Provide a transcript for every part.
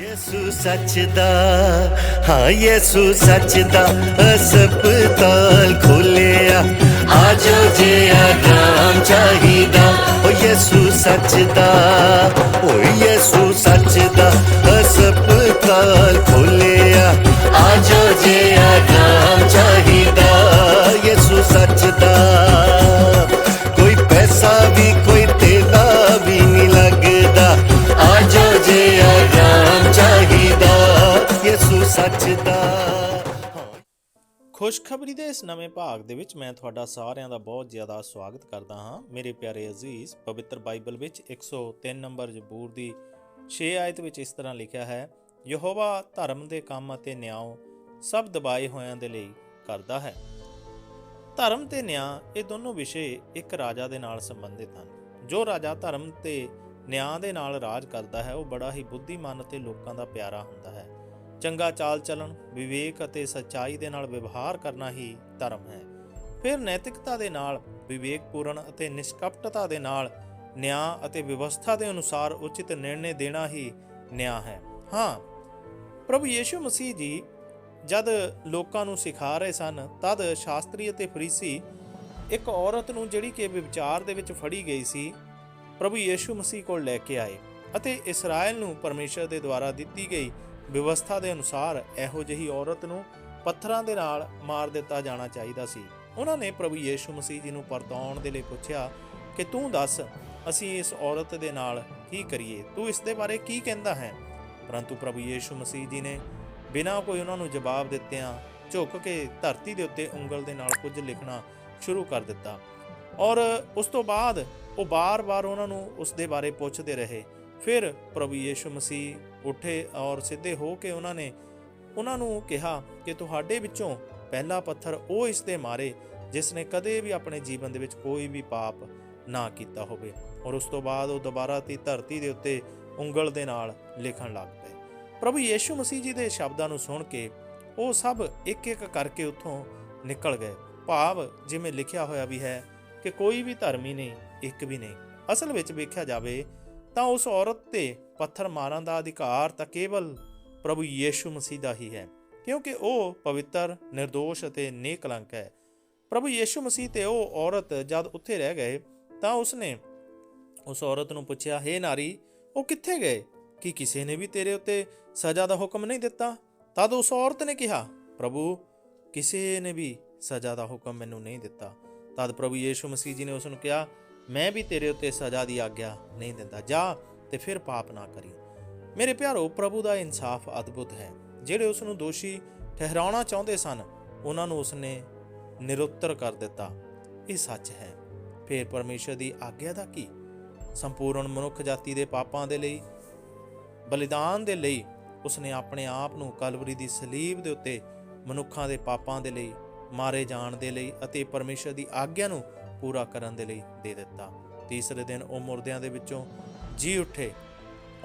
ਯਿਸੂ ਸੱਚ ਦਾ ਹਾਂ ਯਿਸੂ ਸੱਚ ਦਾ ਹਸਪਤਾਲ ਖੋਲਿਆ ਆਜੋ ਜੇ ਆਰਾਮ ਚਾਹੀਦਾ ਓ ਯਿਸੂ ਸੱਚ ਦਾ ਓ ਯਿਸੂ ਸੱਚ ਦਾ ਹਸਪਤਾਲ ਖੋਲਿਆ ਖੁਸ਼ਖਬਰੀ ਦੇ ਇਸ ਨਵੇਂ ਭਾਗ ਦੇ ਵਿੱਚ ਮੈਂ ਤੁਹਾਡਾ ਸਾਰਿਆਂ ਦਾ ਬਹੁਤ ਜ਼ਿਆਦਾ ਸਵਾਗਤ ਕਰਦਾ ਹਾਂ। ਮੇਰੇ ਪਿਆਰੇ ਅਜ਼ੀਜ਼, ਪਵਿੱਤਰ ਬਾਈਬਲ ਵਿੱਚ 103 ਨੰਬਰ ਜ਼ਬੂਰ ਦੀ 6 ਆਇਤ ਵਿੱਚ ਇਸ ਤਰ੍ਹਾਂ ਲਿਖਿਆ ਹੈ, ਯਹੋਵਾ ਧਰਮ ਦੇ ਕੰਮ ਅਤੇ ਨਿਆਂ ਸਭ ਦਬਾਏ ਹੋਇਆਂ ਦੇ ਲਈ ਕਰਦਾ ਹੈ। ਧਰਮ ਤੇ ਨਿਆਂ ਇਹ ਦੋਨੋਂ ਵਿਸ਼ੇ ਇੱਕ ਰਾਜਾ ਦੇ ਨਾਲ ਸੰਬੰਧਿਤ ਹਨ। ਜੋ ਰਾਜਾ ਧਰਮ ਤੇ ਨਿਆਂ ਦੇ ਨਾਲ ਰਾਜ ਕਰਦਾ ਹੈ, ਉਹ ਬੜਾ ਹੀ ਬੁੱਧੀਮਾਨ ਅਤੇ ਲੋਕਾਂ ਦਾ ਪਿਆਰਾ ਹੁੰਦਾ ਹੈ। ਚੰਗਾ ਚਾਲ ਚੱਲਣ, ਵਿਵੇਕ ਅਤੇ ਸੱਚਾਈ ਦੇ ਨਾਲ ਵਿਵਹਾਰ ਕਰਨਾ ਹੀ ਧਰਮ ਹੈ। ਫਿਰ ਨੈਤਿਕਤਾ ਦੇ ਨਾਲ, ਵਿਵੇਕਪੂਰਨ ਅਤੇ ਨਿਸ਼ਕਪਟਤਾ ਦੇ ਨਾਲ, ਨਿਆਂ ਅਤੇ ਵਿਵਸਥਾ ਦੇ ਅਨੁਸਾਰ ਉਚਿਤ ਨਿਰਣੇ ਦੇਣਾ ਹੀ ਨਿਆਂ ਹੈ। ਹਾਂ, ਪ੍ਰਭੂ ਯੀਸ਼ੂ ਮਸੀਹ ਜੀ, ਜਦ ਲੋਕਾਂ ਨੂੰ ਸਿਖਾ ਰਹੇ ਸਨ, ਤਦ ਸ਼ਾਸਤਰੀ ਅਤੇ ਫਰੀਸੀ ਇੱਕ ਔਰਤ ਨੂੰ ਜਿਹੜੀ ਕਿ ਵਿਚਾਰ ਦੇ ਵਿੱਚ ਫੜੀ ਗਈ ਸੀ, ਪ੍ਰਭੂ ਯੀਸ਼ੂ ਮਸੀਹ ਕੋਲ ਲੈ ਕੇ ਆਏ ਅਤੇ ਇਸਰਾਇਲ ਨੂੰ ਪਰਮੇਸ਼ਰ ਦੇ ਦੁਆਰਾ ਦਿੱਤੀ ਗਈ ਵਿਵਸਥਾ ਦੇ ਅਨੁਸਾਰ ਇਹੋ ਜਿਹੀ ਔਰਤ ਨੂੰ ਪੱਥਰਾਂ ਦੇ ਨਾਲ ਮਾਰ ਦਿੱਤਾ ਜਾਣਾ ਚਾਹੀਦਾ ਸੀ। ਉਹਨਾਂ ਨੇ ਪ੍ਰਭੂ ਯੀਸ਼ੂ ਮਸੀਹ ਜੀ ਨੂੰ ਪਰਤਾਉਣ ਦੇ ਲਈ ਪੁੱਛਿਆ ਕਿ ਤੂੰ ਦੱਸ, ਅਸੀਂ ਇਸ ਔਰਤ ਦੇ ਨਾਲ ਕੀ ਕਰੀਏ? ਤੂੰ ਇਸ ਦੇ ਬਾਰੇ ਕੀ ਕਹਿੰਦਾ ਹੈ? ਪਰੰਤੂ ਪ੍ਰਭੂ ਯੀਸ਼ੂ ਮਸੀਹ ਜੀ ਨੇ ਬਿਨਾਂ ਕੋਈ ਉਹਨਾਂ ਨੂੰ ਜਵਾਬ ਦਿੱਤਿਆਂ ਝੁੱਕ ਕੇ ਧਰਤੀ ਦੇ ਉੱਤੇ ਉਂਗਲ ਦੇ ਨਾਲ ਕੁਝ ਲਿਖਣਾ ਸ਼ੁਰੂ ਕਰ ਦਿੱਤਾ। ਔਰ ਉਸ ਤੋਂ ਬਾਅਦ ਉਹ ਬਾਰ-ਬਾਰ ਉਹਨਾਂ ਨੂੰ ਉਸ ਦੇ ਬਾਰੇ ਪੁੱਛਦੇ ਰਹੇ। ਫਿਰ ਪ੍ਰਭੂ ਯੀਸ਼ੂ ਮਸੀਹ ਉੱਠੇ ਔਰ ਸਿੱਧੇ ਹੋ ਕੇ ਉਹਨਾਂ ਨੇ ਉਹਨਾਂ ਨੂੰ ਕਿਹਾ ਕਿ ਤੁਹਾਡੇ ਵਿੱਚੋਂ ਪਹਿਲਾ ਪੱਥਰ ਉਹ ਇਸ ਤੇ ਮਾਰੇ ਜਿਸ ਨੇ ਕਦੇ ਵੀ ਆਪਣੇ ਜੀਵਨ ਦੇ ਵਿੱਚ ਕੋਈ ਵੀ ਪਾਪ ਨਾ ਕੀਤਾ ਹੋਵੇ। ਔਰ ਉਸ ਤੋਂ ਬਾਅਦ ਉਹ ਦੁਬਾਰਾ ਤੀ ਧਰਤੀ ਦੇ ਉੱਤੇ ਉਂਗਲ ਦੇ ਨਾਲ ਲਿਖਣ ਲੱਗ ਪਏ। ਪ੍ਰਭੂ ਯੀਸ਼ੂ ਮਸੀਹ ਜੀ ਦੇ ਸ਼ਬਦਾਂ ਨੂੰ ਸੁਣ ਕੇ ਉਹ ਸਭ ਇੱਕ ਇੱਕ ਕਰਕੇ ਉੱਥੋਂ ਨਿਕਲ ਗਏ। ਭਾਵ ਜਿਵੇਂ ਲਿਖਿਆ ਹੋਇਆ ਵੀ ਹੈ ਕਿ ਕੋਈ ਵੀ ਧਰਮੀ ਨਹੀਂ, ਇੱਕ ਵੀ ਨਹੀਂ। ਅਸਲ ਵਿੱਚ ਵੇਖਿਆ ਜਾਵੇ ਤਾਂ ਉਸ ਔਰਤ ਤੇ ਪੱਥਰ ਮਾਰਨ ਦਾ ਅਧਿਕਾਰ ਤਾਂ ਕੇਵਲ ਪ੍ਰਭੂ ਯੀਸ਼ੂ ਮਸੀਹ ਦਾ ਹੀ ਹੈ, ਕਿਉਂਕਿ ਉਹ ਪਵਿੱਤਰ નિર્ਦੋਸ਼ ਅਤੇ ਨੇਕਲੰਕ ਹੈ। ਪ੍ਰਭੂ ਯੀਸ਼ੂ ਮਸੀਹ ਤੇ ਉਹ ਔਰਤ ਜਦ ਉੱਥੇ ਰਹਿ ਗਏ, ਤਾਂ ਉਸਨੇ ਉਸ ਔਰਤ ਨੂੰ ਪੁੱਛਿਆ, ਹੇ ਨਾਰੀ, ਉਹ ਕਿੱਥੇ ਗਏ? ਕਿ ਕਿਸੇ ਨੇ ਵੀ ਤੇਰੇ ਉੱਤੇ ਸਜ਼ਾ ਦਾ ਹੁਕਮ ਨਹੀਂ ਦਿੱਤਾ? ਤਦ ਉਸ ਔਰਤ ਨੇ ਕਿਹਾ, ਪ੍ਰਭੂ, ਕਿਸੇ ਨੇ ਵੀ ਸਜ਼ਾ ਦਾ ਹੁਕਮ ਮੈਨੂੰ ਨਹੀਂ ਦਿੱਤਾ। ਤਦ ਪ੍ਰਭੂ ਯੀਸ਼ੂ ਮਸੀਹ ਜੀ ਨੇ ਉਸ ਨੂੰ ਕਿਹਾ ਮੈਂ ਵੀ ਤੇਰੇ ਉੱਤੇ ਸਜ਼ਾ ਦੀ ਆਗਿਆ ਨਹੀਂ ਦਿੰਦਾ। ਜਾ ਤੇ ਫਿਰ ਪਾਪ ਨਾ ਕਰੀ। ਮੇਰੇ ਪਿਆਰੋ, ਪ੍ਰਭੂ ਦਾ ਇਨਸਾਫ ਅਦਭੁਤ ਹੈ। ਜਿਹੜੇ ਉਸ ਨੂੰ ਦੋਸ਼ੀ ਠਹਿਰਾਉਣਾ ਚਾਹੁੰਦੇ ਸਨ, ਉਹਨਾਂ ਨੂੰ ਉਸਨੇ ਨਿਰੁੱਤਰ ਕਰ ਦਿੱਤਾ। ਇਹ ਸੱਚ ਹੈ। ਫਿਰ ਪਰਮੇਸ਼ਰ ਦੀ ਆਗਿਆ ਦਾ ਕੀ? ਸੰਪੂਰਨ ਮਨੁੱਖ ਜਾਤੀ ਦੇ ਪਾਪਾਂ ਦੇ ਲਈ, ਬਲੀਦਾਨ ਦੇ ਲਈ ਉਸਨੇ ਆਪਣੇ ਆਪ ਨੂੰ ਕਲਵਰੀ ਦੀ ਸਲੀਬ ਦੇ ਉੱਤੇ ਮਨੁੱਖਾਂ ਦੇ ਪਾਪਾਂ ਦੇ ਲਈ, ਮਾਰੇ ਜਾਣ ਦੇ ਲਈ ਅਤੇ ਪਰਮੇਸ਼ਰ ਦੀ ਆਗਿਆ ਨੂੰ ਪੂਰਾ ਕਰਨ ਦੇ ਲਈ ਦੇ ਦਿੱਤਾ। ਤੀਸਰੇ ਦਿਨ ਉਹ ਮੁਰਦਿਆਂ ਦੇ ਵਿੱਚੋਂ ਜੀ ਉੱਠੇ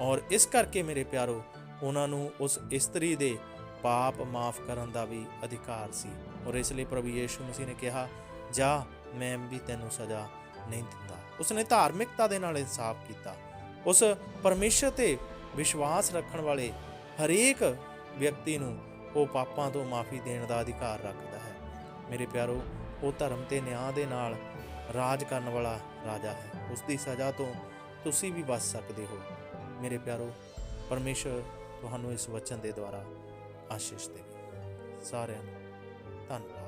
ਔਰ ਇਸ ਕਰਕੇ ਮੇਰੇ ਪਿਆਰੋ, ਉਹਨਾਂ ਨੂੰ ਉਸ ਇਸਤਰੀ ਦੇ ਪਾਪ ਮਾਫ ਕਰਨ ਦਾ ਵੀ ਅਧਿਕਾਰ ਸੀ ਔਰ ਇਸ ਲਈ ਪ੍ਰਭੂ ਯੀਸ਼ੂ ਮਸੀਹ ਨੇ ਕਿਹਾ, ਜਾ, ਮੈਂ ਵੀ ਤੈਨੂੰ ਸਜ਼ਾ ਨਹੀਂ ਦਿੰਦਾ। ਉਸਨੇ ਧਾਰਮਿਕਤਾ ਦੇ ਨਾਲ ਇਨਸਾਫ ਕੀਤਾ। ਉਸ ਪਰਮੇਸ਼ਰ ਤੇ ਵਿਸ਼ਵਾਸ ਰੱਖਣ ਵਾਲੇ ਹਰੇਕ ਵਿਅਕਤੀ ਨੂੰ ਉਹ ਪਾਪਾਂ ਤੋਂ ਮਾਫੀ ਦੇਣ ਦਾ ਅਧਿਕਾਰ ਰੱਖਦਾ ਹੈ। ਮੇਰੇ ਪਿਆਰੋ, ਉਹ ਧਰਮ ਤੇ ਨਿਆਂ ਦੇ ਨਾਲ ਰਾਜ ਕਰਨ ਵਾਲਾ ਰਾਜਾ ਹੈ। ਉਸ ਦੀ ਸਜ਼ਾ ਤੋਂ ਤੁਸੀਂ ਵੀ ਬਚ ਸਕਦੇ ਹੋ। ਮੇਰੇ ਪਿਆਰੋ, ਪਰਮੇਸ਼ਰ ਤੁਹਾਨੂੰ ਇਸ ਵਚਨ ਦੇ ਦੁਆਰਾ ਆਸ਼ੀਸ਼ ਦੇਵੇ। ਸਾਰਿਆਂ ਨੂੰ ਧੰਨਵਾਦ।